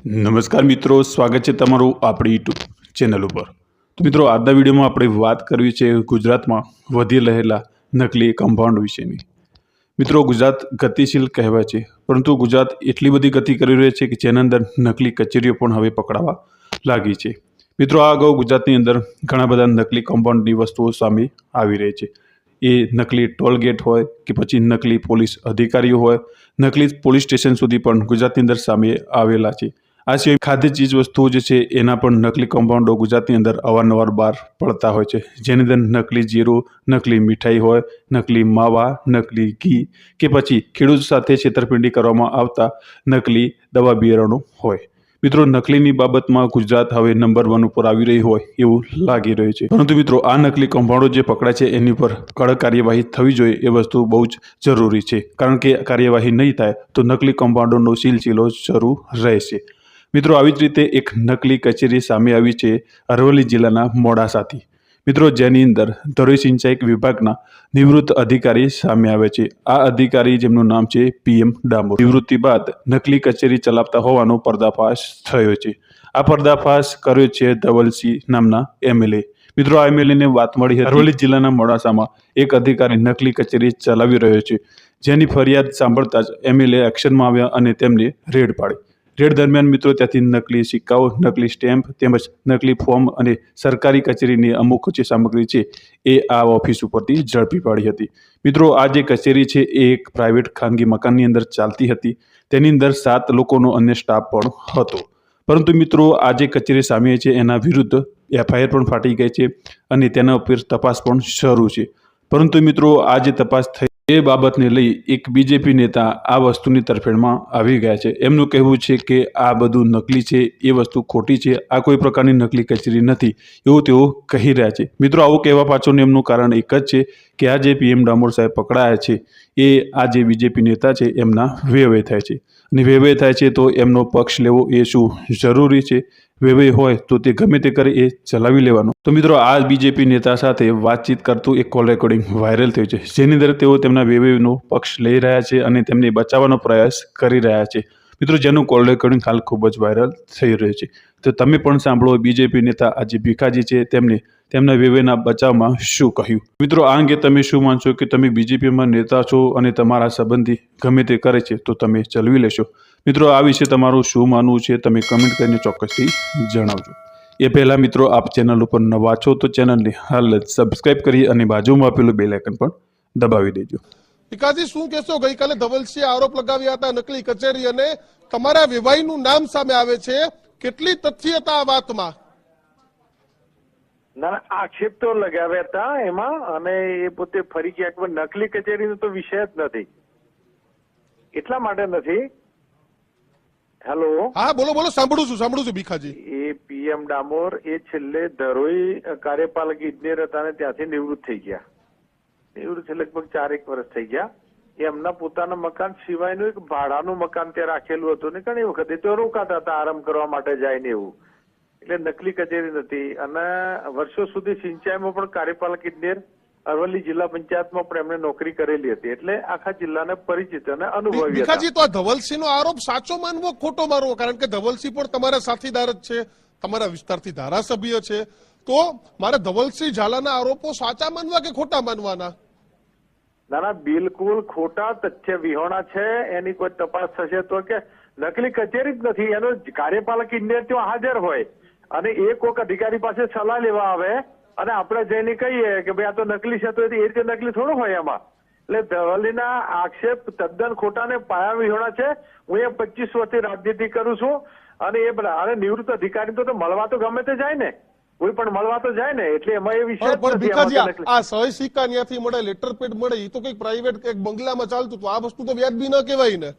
નમસ્કાર મિત્રો, સ્વાગત છે તમારું આપણી યુટ્યુબ ચેનલ ઉપર. તો મિત્રો, આજના વિડીયોમાં આપણે વાત કરવી છે ગુજરાતમાં વધી રહેલા નકલી કમ્પાઉન્ડ વિશેની. મિત્રો, ગુજરાત ગતિશીલ કહેવાય છે, પરંતુ ગુજરાત એટલી બધી ગતિ કરી રહી છે કે જેના અંદર નકલી કચેરીઓ પણ હવે પકડાવા લાગી છે. મિત્રો, આ અગાઉ ગુજરાતની અંદર ઘણા બધા નકલી કમ્પાઉન્ડની વસ્તુઓ સામે આવી રહી છે. એ નકલી ટોલ ગેટ હોય કે પછી નકલી પોલીસ અધિકારીઓ હોય, નકલી પોલીસ સ્ટેશન સુધી પણ ગુજરાતની અંદર સામે આવેલા છે. આ સિવાય ખાદ્ય ચીજ વસ્તુઓ જે છે, એના પણ નકલી કમ્પાઉન્ડો ગુજરાતની અંદર અવારનવાર બહાર પડતા હોય છે. જેની અંદર નકલી જીરું, નકલી મીઠાઈ હોય, નકલી માવા, નકલી ઘી કે પછી ખેડૂત સાથે છેતરપિંડી કરવામાં આવતા નકલી દવા બિયારણો હોય. મિત્રો, નકલીની બાબતમાં ગુજરાત હવે નંબર વન ઉપર આવી રહી હોય એવું લાગી રહ્યું છે. પરંતુ મિત્રો, આ નકલી કૌભાંડો જે પકડાય છે, એની પર કડક કાર્યવાહી થવી જોઈએ એ વસ્તુ બહુ જ જરૂરી છે. કારણ કે કાર્યવાહી નહીં થાય, તો નકલી કૌભાંડોનો સિલસિલો શરૂ રહેશે. મિત્રો, આવી જ રીતે એક નકલી કચેરી સામે આવી છે અરવલ્લી જિલ્લાના મોડાસાથી. મિત્રો, જેની અંદર ધરોઈ સિંચાઈ વિભાગના નિવૃત્ત અધિકારી સામે આવે છે. આ અધિકારી જેમનું નામ છે પીએમ ડામોર. નિવૃત્તિ બાદ નકલી કચેરી ચલાવતા હોવાનો પર્દાફાશ થયો છે. આ પર્દાફાશ કર્યો છે ધવલસિંહ નામના એમએલએ. મિત્રો, આ એમએલએને વાત મળી હતી. અરવલ્લી જિલ્લાના મોડાસામાં એક અધિકારી નકલી કચેરી ચલાવી રહ્યો છે. જેની ફરિયાદ સાંભળતા જ એમએલએ એક્શનમાં આવ્યા અને તેમને રેડ પાડી રેડ દરમિયાન મિત્રો ત્યાંથી નકલી સિક્કાઓ, નકલી સ્ટેમ્પ તેમજ નકલી ફોર્મ અને સરકારી કચેરીની અમુક જે સામગ્રી છે એ આ ઓફિસ ઉપરથી ઝડપી પાડી હતી. મિત્રો, આ જે કચેરી છે એ એક પ્રાઇવેટ ખાનગી મકાનની અંદર ચાલતી હતી. તેની અંદર સાત લોકોનો અન્ય સ્ટાફ પણ હતો. પરંતુ મિત્રો, આ જે કચેરી સામે છે એના વિરુદ્ધ એફઆઈઆર પણ ફાટી ગઈ છે અને તેના ઉપર તપાસ પણ શરૂ છે. પરંતુ મિત્રો, આ જે તપાસ થઈ એ બાબતને લઈ એક બીજેપી નેતા આ વસ્તુની તરફેણમાં આવી ગયા છે. એમનું કહેવું છે કે આ બધું નકલી છે, એ વસ્તુ ખોટી છે, આ કોઈ પ્રકારની નકલી કચેરી નથી, એવું તેઓ કહી રહ્યા છે. મિત્રો, આવું કહેવા પાછળનું એમનું કારણ એક જ છે કે આ જે પીએમ ડામોર સાહેબ પકડાયા છે, એ આ જે બીજેપી નેતા છે, એમના વેવે થાય છે. અને વેવે થાય છે તો એમનો પક્ષ લેવો એ શું જરૂરી છે? વેવે હોય તો તે ગમે તે કરે એ ચલાવી લેવાનો. તો મિત્રો, આ બીજેપી નેતા સાથે વાતચીત કરતું એક કોલ રેકોર્ડિંગ વાયરલ થયું છે. જેની અંદર તેઓ તેમના વેવેનો પક્ષ લઈ રહ્યા છે અને તેમને બચાવવાનો પ્રયાસ કરી રહ્યા છે. મિત્રો, જેનું કોલ રેકોર્ડિંગ હાલ ખૂબ જ વાયરલ થઈ રહ્યું છે. તો તમે પણ સાંભળો બીજેપી નેતા આજે ભીખાજી છે. તેમને તેમના વેવેના બચાવમાં શું કહ્યું? મિત્રો, આ અંગે તમે શું માનશો કે તમે બીજેપીમાં નેતા છો અને તમારા સંબંધી ગમે તે કરે છે તો તમે ચલવી લેશો? મિત્રો આ વિશે તમારું શું માનવું છે તમે કમેન્ટ કરીને ચોક્કસથી જણાવજો. એ પહેલાં મિત્રો આપ ચેનલ ઉપર નવા છો તો ચેનલને હાલ જ સબસ્ક્રાઇબ કરી અને બાજુમાં આપેલું બે આઇકન પણ દબાવી દેજો. ભીખાજી શું કહેશો? ગઈકાલે ધવલસિંહે આરોપ લગાવ્યા હતા નકલી કચેરી અને તમારા વિવાહીનું નામ સામે આવે છે. કેટલી તથ્યતા આ વાતમાં? ના ના, આક્ષેપ તો લગાવ્યા હતા એમાં અને એ પોતે ફરી ક્યાંક નકલી કચેરીનો તો વિષય જ નથી. એટલા માટે નથી. હેલો હા બોલો બોલો સાંભળું છું સાંભળું છું ભીખાજી. એ પીએમ ડામોર એ છેલ્લે ધરોઈ કાર્યપાલક ઇજનેર હતા અને ત્યાંથી નિવૃત્ત થઈ ગયા. નિવૃત્ત છે લગભગ ચારેક વર્ષ થઈ ગયા. એમના પોતાના મકાન સિવાયનું એક ભાડાનું મકાન ત્યાં રાખેલું હતું ને ઘણી વખત. એ તો રોકાતા હતા આરામ કરવા માટે જાય ને એવું. એટલે નકલી કચેરી નથી. અને વર્ષો સુધી સિંચાઈમાં પણ કાર્યપાલક ઇજનેર અરવલ્લી જિલ્લા પંચાયતમાં પણ એમણે નોકરી કરેલી હતી. એટલે આખા જિલ્લાને પરિચિત અને અનુભવી ભીખાજી તો આ ધવલસિંહનો આરોપ સાચો માનવો ખોટો માનવો? કારણ કે ધવલસિંહ પણ તમારા સાથીદાર જ છે તમારા વિસ્તારથી ધારાસભ્ય છે. તો મારે ધવલસિંહ ઝાલાના આરોપો સાચા માનવા કે ખોટા માનવાના? ના ના બિલકુલ ખોટા તથ્ય વિહોણા છે. એની કોઈ તપાસ થશે તો કે નકલી કચેરી જ નથી. એનો કાર્યપાલક ઇજનેર ત્યાં હાજર હોય. અને એક કોઈક અધિકારી પાસે સલાહ લેવા આવે અને આપણે જઈને કહીએ કે ભાઈ આ તો નકલી છે તો એ રીતે નકલી થોડું હોય એમાં. એટલે ધવલીના આક્ષેપ તદ્દન ખોટા ને પાયા વિહોણા છે. હું એ પચીસ વર્ષથી રાજનીતિ કરું છું અને એ અને નિવૃત્ત અધિકારી તો મળવા તો ગમે તે જાય ને. કોઈ પણ મળવા તો જાય ને એટલે એમાં એ વિષય પણ ભીખાજી આ- સહી સિક્કા ત્યાંથી મળે લેટર પેડ મળે એ તો કંઈક પ્રાઇવેટ એક બંગલામાં ચાલતું તો આ વસ્તુ તો વ્યાજબી ન કહેવાય ને.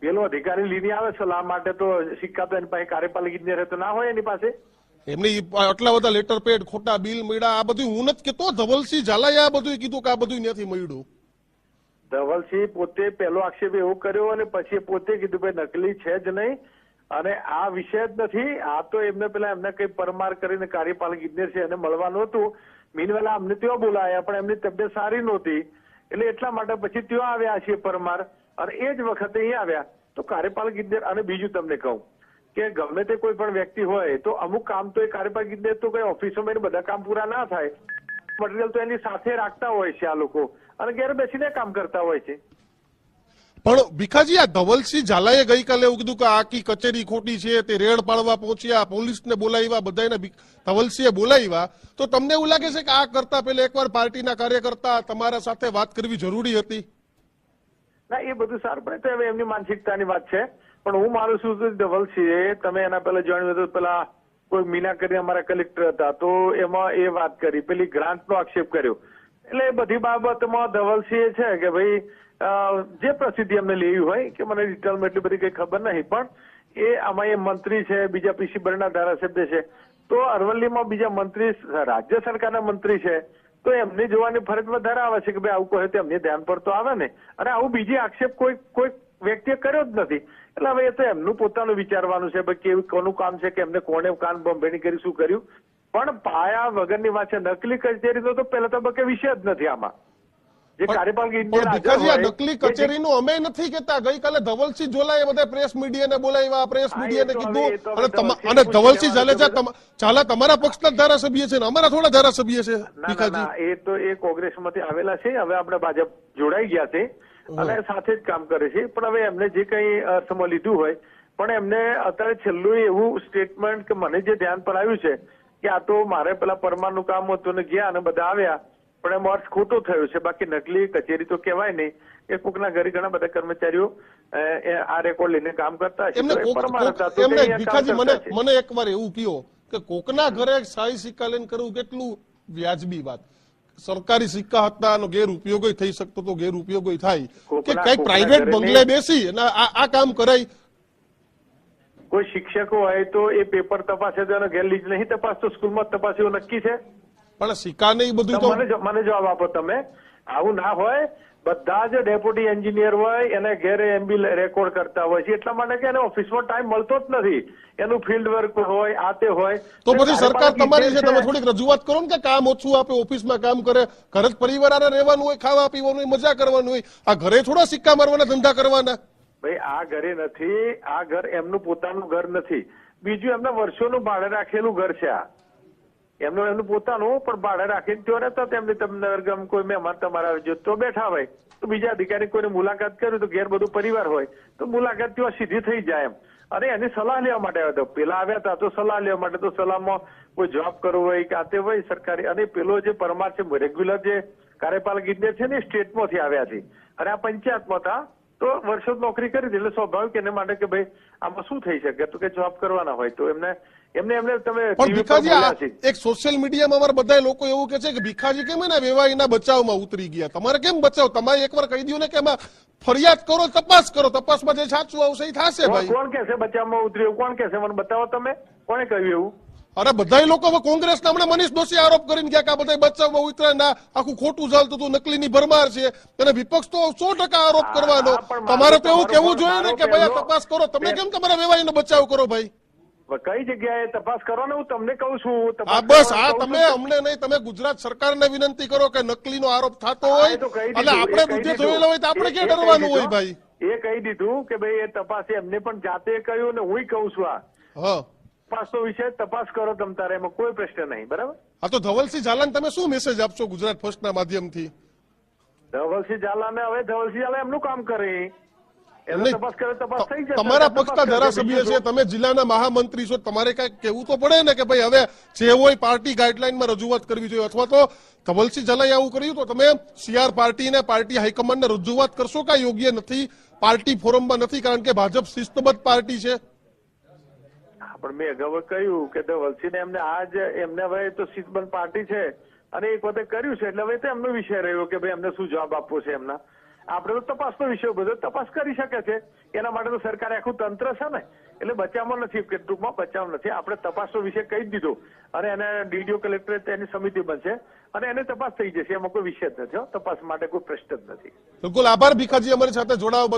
પેલો અધિકારી લઈને આવે સલાહ માટે તો સિક્કા તો એની પાસે કાર્યપાલક તો ના હોય એની પાસે. એમની આટલા બધા લેટર પેડ ખોટા બિલ મળ્યા, આ બધું હું નથી કેતો. ધવલસિંહ ઝાલાએ આ બધું કીધું કે આ બધું નથી મળ્યું. ધવલસિંહ પોતે પહેલો આક્ષેપ એવો કર્યો અને પછી પોતે કીધું ભાઈ નકલી છે જ નહીં. અને આ વિષય જ નથી. આ તો એમને પેલા એમને કઈ પરમાર કરીને કાર્યપાલક ઇજનેર છે, એને મળવાનું હતું. મીનવેલા અમને ત્યાં બોલાયા, પણ એમની તબિયત સારી નહોતી. એટલે એટલા માટે પછી ત્યાં આવ્યા છે પરમાર. અને એ જ વખતે અહીં આવ્યા. તો કાર્યપાલક ઇજનેર, અને બીજું તમને કહું. કે ગમે તે કોઈ પણ વ્યક્તિ હોય, તો અમુક કામ તો એ કાર્યપાલિકા ઇજનેર તો કઈ ઓફિસોમાં બધા કામ પૂરા ના થાય. મટીરિયલ તો એની સાથે રાખતા હોય છે આ લોકો. અને ઘેર બેસીને કામ કરતા હોય છે. પણ ભીખાજી, આ ધવલસિંહ ઝાલાએ ગઈકાલે એવું કીધું કે આખી કચેરી ખોટી છે, તે રેડ પાડવા પહોંચ્યા, પોલીસને બોલાવ્યા બધાને ધવલસિંહે બોલાવ્યા. તો તમને એવું લાગે છે કે આ કરતા પહેલા એકવાર પાર્ટીના કાર્યકર્તા તમારા સાથે વાત કરવી જરૂરી હતી? ના, એ બધું સારું પડે. તો હવે એમની માનસિકતાની વાત છે. પણ હું માનું છું કે છે. તમે એના પહેલા જણાવ્યું હતું, પેલા કોઈ મીના કરીને અમારા કલેક્ટર હતા. તો એમાં એ વાત કરી. પેલી ગ્રાન્ટનો આક્ષેપ કર્યો. એટલે એ બધી બાબતમાં ધવલસિંહે છે કે ભાઈ જે પ્રસિદ્ધિ અમને લેવી હોય કે મને ડિટેલમાં એટલી બધી કઈ ખબર નહીં, પણ એ આમાં એ મંત્રી છે, બીજા પીસી બરના ધારાસભ્ય છે. તો અરવલ્લીમાં બીજા મંત્રી, રાજ્ય સરકારના મંત્રી છે. તો એમને જોવાની ફરજ વધારે આવે છે કે ભાઈ આવું કહે તો એમને ધ્યાન પર તો આવે ને. અને આવું બીજી આક્ષેપ કોઈ કોઈ વ્યક્તિએ કર્યો જ નથી. એટલે હવે એ તો એમનું પોતાનું વિચારવાનું છે, ભાઈ કેવું કોનું કામ છે કે એમને કોને કાન બંભેણી કરી, શું કર્યું? પણ પાયા વગરની વાત છે, નકલી કચેરી તો પહેલા તબક્કે વિષય જ નથી આમાં. જે કાર્યપાલિકા ઇજનેર હાજર ભીખાજી આ હોય, નકલી કચેરીનું અમે નથી કેતા ગઈકાલે ધવલસિંહ ઝોલાએ બધા પ્રેસ મીડિયાને બોલાવ્યા પ્રેસ મીડિયાને કીધું. હવે- અને ધવલસિંહ અને પૂછી ધવલસિંહ ઝાલા લેવાનું છે તમ- ઝાલા તમારા પક્ષના ધારાસભ્ય છે ને? અમારા થોડા ધારાસભ્ય છે ના ના ભીખાજી. એ તો એ કોંગ્રેસમાંથી આવેલા છે. હવે આપણે ભાજપ જોડાઈ ગયા છે અને સાથે જ કામ કરે છે. પણ હવે એમને જે કઈ અર્થમાં લીધું હોય પણ એમને અત્યારે છેલ્લું એવું સ્ટેટમેન્ટ કે મને જે ધ્યાન પર આવ્યું છે કે આ તો મારે પેલા પરમારનું કામ હતું ને ગયા અને બધા આવ્યા પણ એમાં અર્થ ખોટો થયો છે. બાકી નકલી કચેરી તો કહેવાય નહીં. એ કોકના ઘરે ઘણા બધા કર્મચારીઓ આ રેકોર્ડ લઈને કામ કરતા છે. મને. મને એકવાર એવું કયો કે કોકના ઘરે શાહી સિક્કા લઈને કરવું કેટલું વ્યાજબી વાત. સરકારી સિક્કા હતા એનો ગેરઉપયોગ થઈ શકતો તો ગેરઉપયોગ થાય. કે કંઈક પ્રાઇવેટ બંગલે બેસી અને આ કામ કરાય. કોઈ શિક્ષકો હોય તો એ પેપર તપાસે તો એનો ગેરલીજ નહીં તપાસ તો સ્કૂલમાં તપાસ એવું નક્કી છે? પણ સિક્કા એ બધું તો મને જવાબ આપો તમે. આવું ના હોય બધા જ ડેપ્યુટી એન્જિનિયર હોય એને ઘેરે એમબી રેકોર્ડ કરતા હોય છે. એટલા માટે કે એને ઓફિસમાં ટાઈમ મળતો જ નથી. એનું ફિલ્ડ વર્ક હોય આ તે હોય. તો પછી સરકાર તમારી છે તમે થોડીક રજૂઆત કરો ને કે કામ ઓછું આપે ઓફિસમાં કામ કરે ઘરે જ પરિવાર રહેવાનું હોય ખાવા પીવાનું હોય મજા કરવાનું હોય. આ ઘરે થોડા સિક્કા મારવાના ધંધા કરવાના? ભાઈ આ ઘરે નથી. આ ઘર એમનું પોતાનું ઘર નથી. બીજું એમના વર્ષોનું ભાડે રાખેલું ઘર છે આ. એમનું એમનું પોતાનું, પણ ભાડે રાખીને ત્યાં રહેતા તેમને તમને ગમ કોઈ મહેમાન તમારા જો તો બેઠા હોય. તો બીજા અધિકારી કોઈને મુલાકાત કર્યું તો ઘેર બધું પરિવાર હોય. તો મુલાકાત ત્યાં સીધી થઈ જાય એમ. અને એની સલાહ લેવા માટે આવ્યા હતા પેલા આવ્યા હતા તો સલાહ લેવા માટે તો સલાહમાં કોઈ જોબ કરવો હોય કે આ તે હોય સરકારી. અને પેલો જે પરમાર છે રેગ્યુલર જે કાર્યપાલક ઇજનેર છે ને સ્ટેટમાંથી આવ્યા છે. અને આ પંચાયતમાં હતા. તો વર્ષો નોકરી કરી એટલે સ્વાભાવિક એને માટે કે ભાઈ, આમાં શું થઈ શકે? તો કે જોબ કરવાના હોય. તો એમને એમને એમને તમે પણ ભીખાજી. એક સોશિયલ મીડિયામાં અમારા બધા લોકો એવું કે છે કે ભીખાજી કેમ એના વેવાઈના બચાવમાં ઉતરી ગયા? તમારે કેમ બચાવ? તમારે એકવાર કહી દો ને કે એમાં ફરિયાદ કરો તપાસ કરો. તપાસમાં જે સાચું આવશે એ થશે ભાઈ. કોણ કહેશે બચાવમાં ઉતર્યું? કોણ કહેશે મને બતાવો તમે. કોણે કહ્યું એવું? અરે બધા લોકો હવે કોંગ્રેસના હમણાં મનીષ દોશી આરોપ કરીને ગયા કે આ બધા બચાવવા ઉતરે ના આખું ખોટું ચાલતું હતું નકલીની ભરમાર છે. અને વિપક્ષ તો સો ટકા આરોપ કરવાનો. તમારે તો એવું કેવું જોઈએ ને કે ભાઈ તપાસ કરો. તમે કેમ તમારા વેવાઈનો બચાવ કરો ભાઈ? કઈ જગ્યાએ તપાસ કરવાનો હું તમને કહું છું હા બસ આ તમે અમને નહીં તમે ગુજરાત સરકારને વિનંતી કરો કે નકલીનો આરોપ થતો હોય. એટલે આપણે દૂધે. દીધું. હોય તો આપણે ક્યાં ડરવાનું હોય ભાઈ? એ કહી દીધું કે ભાઈ એ તપાસ. એમને પણ જાતે કહ્યું ને હું કહું છું આ. હા. તપાસનો વિષય તપાસ કરો તમ તારે એમાં કોઈ પ્રશ્ન નહીં બરાબર? આ તો ધવલસિંહ ઝાલાને તમે શું મેસેજ આપશો ગુજરાત ફર્સ્ટના માધ્યમથી? ધવલસિંહ ઝાલાને હવે ધવલસિંહ ઝાલા એમનું કામ કરે. તમારા પક્ષના ધારાસભ્ય છે તમે જિલ્લાના મહામંત્રી છો તમારે કઈ કેવું તો પડે ને કે ભાઈ હવે જે હોય પાર્ટી ગાઈડલાઈનમાં રજૂઆત કરવી જોઈએ. અથવા તો ધવલસિંહ ઝાલાએ આવું કર્યું તો તમે સીઆર પાર્ટીને પાર્ટી હાઈકમાન્ડને રજૂઆત કરશો કે યોગ્ય નથી? પાર્ટી ફોરમમાં નથી કારણ કે ભાજપ શિસ્તબદ્ધ પાર્ટી છે. પણ મેં અગાઉ કહ્યું કે ધવલસિંહને એમને આજ એમને હવે તો શિસ્તબદ્ધ પાર્ટી છે. અને એક વખતે કર્યું છે એટલે હવે તો એમનો વિષય રહ્યો કે ભાઈ એમને શું જવાબ આપવો છે એમના. આપણે તો તપાસનો વિષય બધો તપાસ કરી શકે છે. એના માટે તો સરકારે આખું તંત્ર છે ને, એટલે બચાવમાં નથી કે ટૂંકમાં બચાવ નથી. આપણે તપાસનો વિષય કહી દીધો. અને એને ડીડીઓ કલેક્ટર તેની સમિતિ બનશે. અને એને તપાસ થઈ જશે, એમાં કોઈ વિષય જ નથી. તપાસ માટે કોઈ પ્રશ્ન જ નથી. બિલકુલ આભાર ભીખાજી, અમારી સાથે જોડાવા